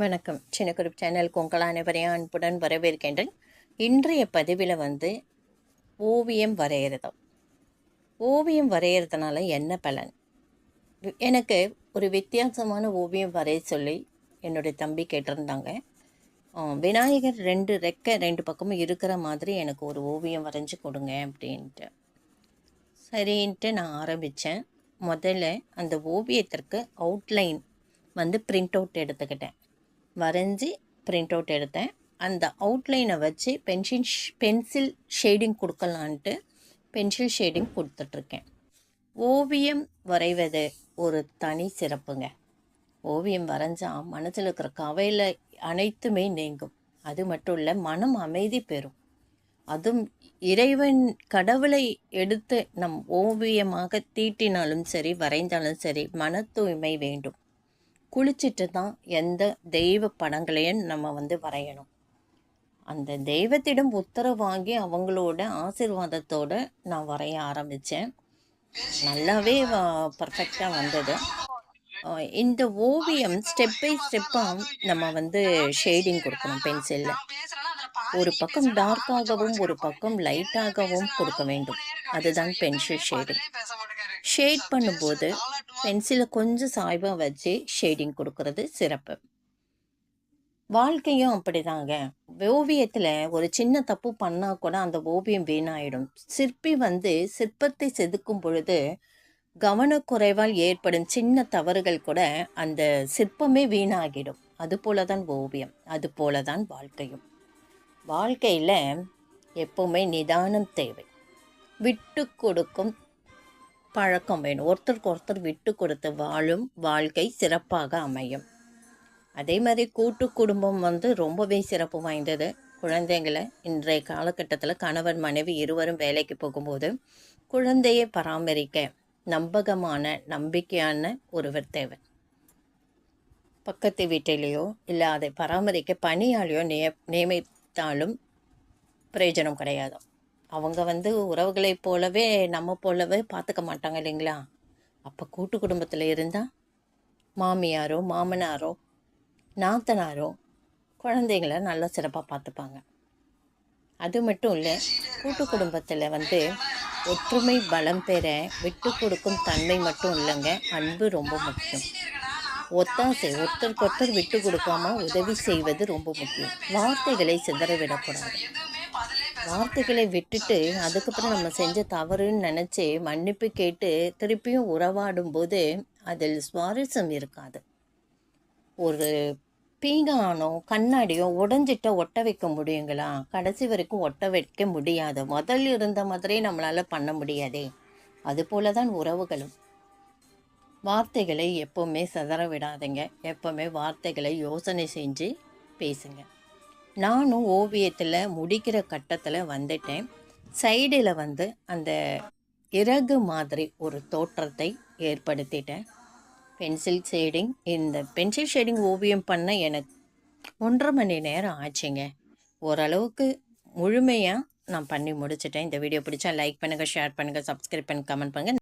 வணக்கம். சின்ன group channel உங்கள் அனைவரையும் அன்புடன் வரவேற்கின்றேன். இன்றைய பதிவில் வந்து ஓவியம் வரைகிறதோ ஓவியம் வரைகிறதுனால என்ன பலன்? எனக்கு ஒரு வித்தியாசமான ஓவியம் வரைய சொல்லி என்னுடைய தம்பி கேட்டிருந்தாங்க. விநாயகர் ரெண்டு ரெக்கை ரெண்டு பக்கமும் இருக்கிற மாதிரி எனக்கு ஒரு ஓவியம் வரைஞ்சி கொடுங்க அப்படின்ட்டு. சரின்ட்டு நான் ஆரம்பித்தேன் முதல்ல அந்த ஓவியத்திற்கு அவுட்லைன் வந்து பிரிண்ட் அவுட் எடுத்துக்கிட்டேன். வரைஞ்சி பிரிண்ட் அவுட் எடுத்தேன். அந்த அவுட்லைனை வச்சு பென்சில் பென்சில் ஷேடிங் கொடுக்கலான்ட்டு பென்சில் ஷேடிங் கொடுத்துட்ருக்கேன். ஓவியம் வரைவது ஒரு தனி சிறப்புங்க. ஓவியம் வரைஞ்சால் மனசில் இருக்கிற கவையில் அனைத்துமே நீங்கும். அது மட்டும் இல்லை மனம் அமைதி பெறும். அதுவும் இறைவன் கடவுளை எடுத்து நம் ஓவியமாக தீட்டினாலும் சரி வரைந்தாலும் சரி மன தூய்மை வேண்டும். குளிச்சுட்டு தான் எந்த தெய்வ படங்களையும் நம்ம வந்து வரையணும். அந்த தெய்வத்திடம் உத்தரவு வாங்கி அவங்களோட ஆசிர்வாதத்தோடு நான் வரைய ஆரம்பித்தேன் நல்லாவே பர்ஃபெக்டாக வந்தது. இந்த ஓவியம் ஸ்டெப் பை ஸ்டெப்பாக நம்ம வந்து ஷேடிங் கொடுக்கணும் பென்சிலில் ஒரு பக்கம் டார்க்காகவும் ஒரு பக்கம் லைட்டாகவும் கொடுக்க வேண்டும். அதுதான் பென்சில் ஷேடிங் ஷேட் பண்ணும்போது பென்சிலை கொஞ்சம் சாய்வாக வச்சு ஷேடிங் கொடுக்கறது சிறப்பு. வாழ்க்கையும் அப்படிதாங்க. ஓவியத்தில் ஒரு சின்ன தப்பு பண்ணால் கூட அந்த ஓவியம் வீணாயிடும். சிற்பி வந்து சிற்பத்தை செதுக்கும் பொழுது கவனக்குறைவால் ஏற்படும் சின்ன தவறுகள் கூட அந்த சிற்பமே வீணாகிடும். அது போல தான் ஓவியம் அது போல தான் வாழ்க்கையும். வாழ்க்கையில் எப்பவுமே நிதானம் தேவை. விட்டு கொடுக்கும் பழக்கம் வேணும். ஒருத்தருக்கு ஒருத்தர் விட்டு கொடுத்து வாழும் வாழ்க்கை சிறப்பாக அமையும். அதே மாதிரி கூட்டு குடும்பம் வந்து ரொம்பவே சிறப்பு வாய்ந்தது. குழந்தைங்களை இன்றைய காலகட்டத்தில் கணவன் மனைவி இருவரும் வேலைக்கு போகும்போது குழந்தையை பராமரிக்க நம்பகமான நம்பிக்கையான ஒருவர் தேவை. பக்கத்து வீட்டிலேயோ இல்லை அதை பராமரிக்க பணியாளியோ நிய நியமித்தாலும் பிரயோஜனம் கிடையாது. அவங்க வந்து உறவுகளைப் போலவே நம்ம போலவே பார்த்துக்க மாட்டாங்க இல்லைங்களா? அப்போ கூட்டு குடும்பத்தில் இருந்தால் மாமியாரோ மாமனாரோ நாத்தனாரோ குழந்தைங்கள நல்லா சிறப்பாக பார்த்துப்பாங்க அது மட்டும் இல்லை கூட்டு குடும்பத்தில் வந்து ஒற்றுமை பலம் பெற விட்டு கொடுக்கும் தன்மை மட்டும் இல்லைங்க அன்பு ரொம்ப முக்கியம். ஒத்தாசை ஒருத்தருக்கு ஒருத்தர் விட்டு கொடுக்காம உதவி செய்வது ரொம்ப முக்கியம். வார்த்தைகளை சிதறவிடக்கூடாது வார்த்தைகளை விட்டுட்டு அதுக்கப்புறம் நம்ம செஞ்ச தவறுன்னு நினச்சி மன்னிப்பு கேட்டு திருப்பியும் உறவாடும் போது அதில் சுவாரஸ்யம் இருக்காது. ஒரு பீங்கானோ கண்ணாடியோ உடஞ்சிட்ட ஒட்ட வைக்க முடியுங்களா? கடைசி வரைக்கும் ஒட்ட வைக்க முடியாது. முதல் இருந்த மாதிரியே நம்மளால் பண்ண முடியாதே. அதுபோல தான் உறவுகளும். வார்த்தைகளை எப்போவுமே சிதற விடாதீங்க. எப்போவுமே வார்த்தைகளை யோசனை செஞ்சு பேசுங்க. நானும் ஓவியத்தில் முடிக்கிற கட்டத்தில் வந்துட்டேன். சைடில் வந்து அந்த இறகு மாதிரி ஒரு தோற்றத்தை ஏற்படுத்திட்டேன். பென்சில் ஷேடிங் இந்த பென்சில் ஷேடிங் ஓவியம் பண்ண எனக்கு ஒன்றரை மணி நேரம் ஆச்சுங்க. ஓரளவுக்கு முழுமையாக நான் பண்ணி முடிச்சிட்டேன். இந்த வீடியோ பிடிச்சா லைக் பண்ணுங்கள் ஷேர் பண்ணுங்கள் சப்ஸ்கிரைப் பண்ணி கமெண்ட் பண்ணுங்கள்